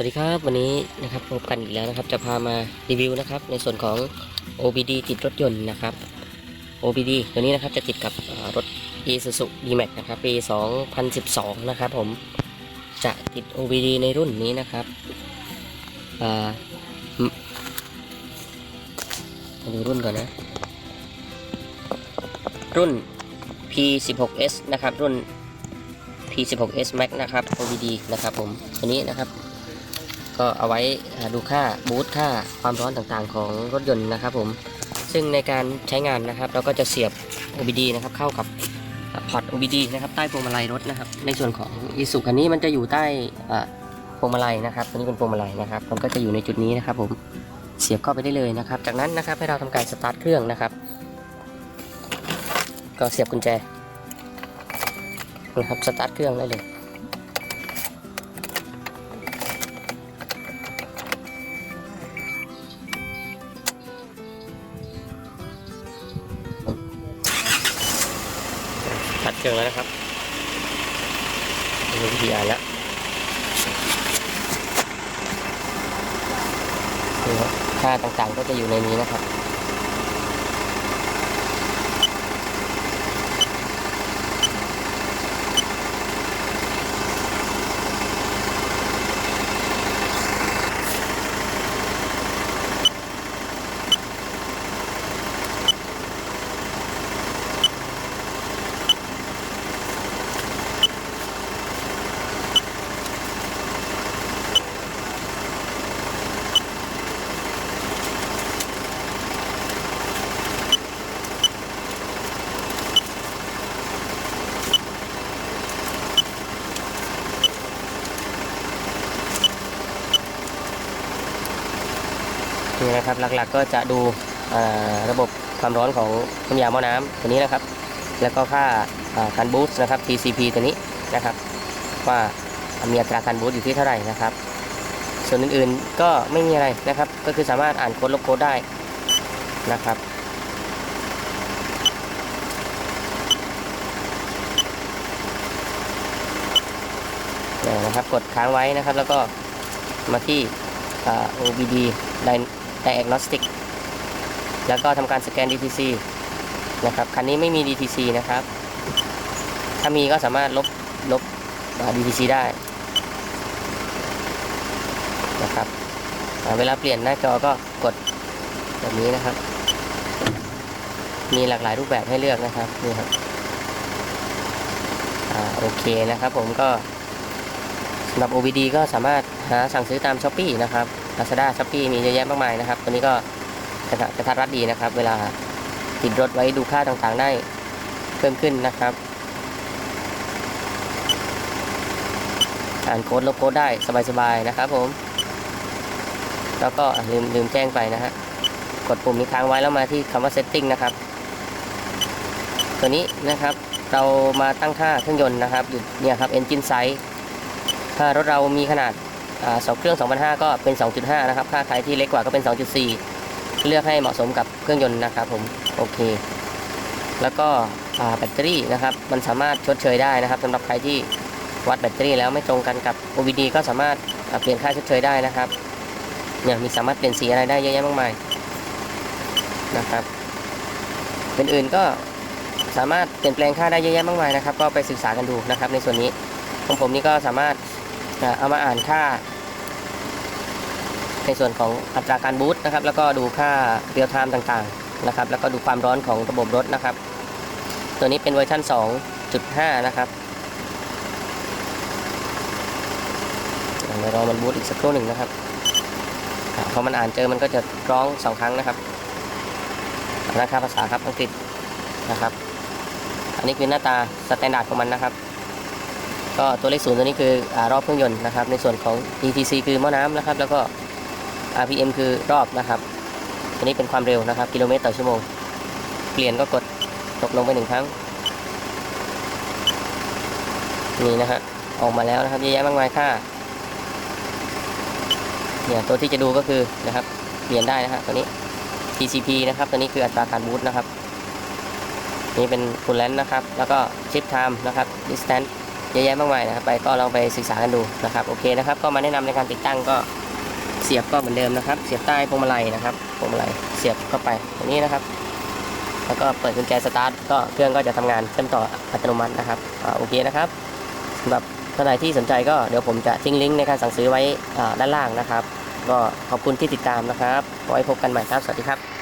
วัสดีครับวันนี้นะครับพบกันอีกแล้วนะครับ จะพามารีวิวนะครับ ในส่วนของ OBD ติดรถยนต์นะครับ OBD ตัวนี้นะครับจะติดกับรถ Isuzu D-Max นะครับปี 2012 นะครับผมจะติด OBD ในรุ่นนี้นะครับอ่าอืมมาดูรุ่นก่อนนะ รุ่น P16S นะครับรุ่น P16S Max นะครับ OBD นะครับผมตัวนี้นะครับ ก็เอาไว้ดูค่าบูตค่าความร้อนต่างๆของรถยนต์นะครับผมซึ่งในการใช้งานนะครับ เราก็จะเสียบ OBD นะครับเข้ากับพอร์ต OBD นะครับใต้พวงมาลัยรถนะครับ ในส่วนของอีสุคันนี้มันจะอยู่ใต้พวงมาลัยนะครับตัวนี้เป็นพวงมาลัยนะครับ มันก็จะอยู่ในจุดนี้นะครับ ผมเสียบเข้าไปได้เลยนะครับ จากนั้นนะครับให้เราทำการสตาร์ทเครื่องนะครับ ก็เสียบกุญแจนะครับสตาร์ทเครื่องได้เลย ตัดเครื่องแล้วนะครับดูวิธีอ่านแล้วค่าต่างๆก็จะอยู่ในนี้นะครับ นะครับ หลักๆก็จะดูระบบความร้อนของน้ำยาหม้อน้ำตัวนี้นะครับ แล้วก็ค่าอ่าการบูสต์นะครับ TCP ตัวนี้นะครับ ว่ามีอัตราการบูสต์อยู่ที่เท่าไหร่นะครับ ส่วนอื่นๆก็ไม่มีอะไรนะครับ ก็คือสามารถอ่านโค้ดลบโค้ดได้นะครับนี่นะครับกดค้างไว้นะครับ แล้วก็มาที่อ่า OBD Di- Diagnostic แล้วก็ทำการสแกน DTC นะครับ คันนี้ไม่มี DTC นะครับ ถ้ามีก็สามารถลบลบ DTC ได้นะครับเวลาเปลี่ยนหน้าจอก็กดแบบนี้นะครับ มีหลากหลายรูปแบบให้เลือกนะครับนี่ครับอโอเคนะครับผมก็ สำหรับ OBD ก็สามารถหาสั่งซื้อตาม s h อ p e e นะครับ Lazada s h o p e e มีเยอะแยะมากมายนะครับ ตัวนี้ก็กระทะกระทัดรัดดีนะครับ เวลาติดรถไว้ดูค่าต่างๆได้เพิ่มขึ้นนะครับ อ่านโค้ดลบโค้ดได้สบายๆนะครับผม แล้วก็ลืมลืมแจ้งไปนะฮะ กดปุ่มนี้ค้างไว้แล้วมาที่คำว่า setting นะครับ ตัวนี้นะครับเรามาตั้งค่าเครื่องยนต์นะครับอยู่เนี่ยครับ engine size ถ้ารถเรามีขนาดสองเครื่อง 2,500 ก็เป็น 2.5 นะครับถ้าใครที่เล็กกว่าก็เป็น 2.4 เลือกให้เหมาะสมกับเครื่องยนต์นะครับผม โอเค แล้วก็แบตเตอรี่นะครับ มันสามารถชดเชยได้นะครับสำหรับใครที่วัดแบตเตอรี่แล้วไม่ตรงกันกับ OBD ก็สามารถเปลี่ยนค่าชดเชยได้นะครับเนี่ยมีสามารถเปลี่ยนสีอะไรได้เยอะแยะมากมายนะครับ เป็นอื่นก็สามารถเปลี่ยนแปลงค่าได้เยอะแยะมากมายนะครับ ก็ไปศึกษากันดูนะครับ ในส่วนนี้ของผมนี่ก็สามารถ อ่าเอามาอ่านค่า ในส่วนของอัตราการบูตนะครับ แล้วก็ดูค่าเรียลไทม์ต่างๆนะครับ แล้วก็ดูความร้อนของระบบรถนะครับ ตัวนี้เป็นเวอร์ชัน2.5 นะครับอ่าเดี๋ยวรอมันบูตอีกสักครู่หนึ่งนะครับพอมันอ่านเจอมันก็จะร้องสองครั้งนะครับอ่านะครับภาษาครับอังกฤษนะครับ อันนี้คือหน้าตาสแตนดาร์ดของมันนะครับ ก็ตัวเลขศูนย์ตัวนี้คืออรอบเครื่องยนต์นะครับ ในส่วนของ ETC คือหม้อน้ำนะครับ แล้วก็ RPM คือรอบนะครับตัวนี้เป็นความเร็วนะครับกิโลเมตรต่อชั่วโมง เปลี่ยนก็กดตกลงไปหนึ่งครั้งนี่นะฮะออกมาแล้วนะครับเยอะแยะมากมายค่าเนี่ยตัวที่จะดูก็คือนะครับ เปลี่ยนได้นะฮะตัวนี้ TCP นะครับตัวนี้คืออัตราการบูตนะครับ นี่เป็น full length นะครับ แล้วก็ shift time นะครับ distance เยอะแยะมากมายนะครับไปก็ลองไปศึกษากันดูนะครับโอเคนะครับ ก็มาแนะนำในการติดตั้งก็เสียบก็เหมือนเดิมนะครับ เสียบใต้พวงมาลัยนะครับพวงมาลัยเสียบเข้าไปอย่างนี้นะครับ แล้วก็เปิดกุญแจสตาร์ทก็เครื่องก็จะทำงานเชื่อมต่ออัตโนมัตินะครับอโอเคนะครับสำหรับท่านใดที่สนใจก็เดี๋ยวผมจะทิ้งลิงก์ในการสั่งซื้อไว้ด้านล่างนะครับ ก็ขอบคุณที่ติดตามนะครับไว้พบกันใหม่ครับสวัสดีครับ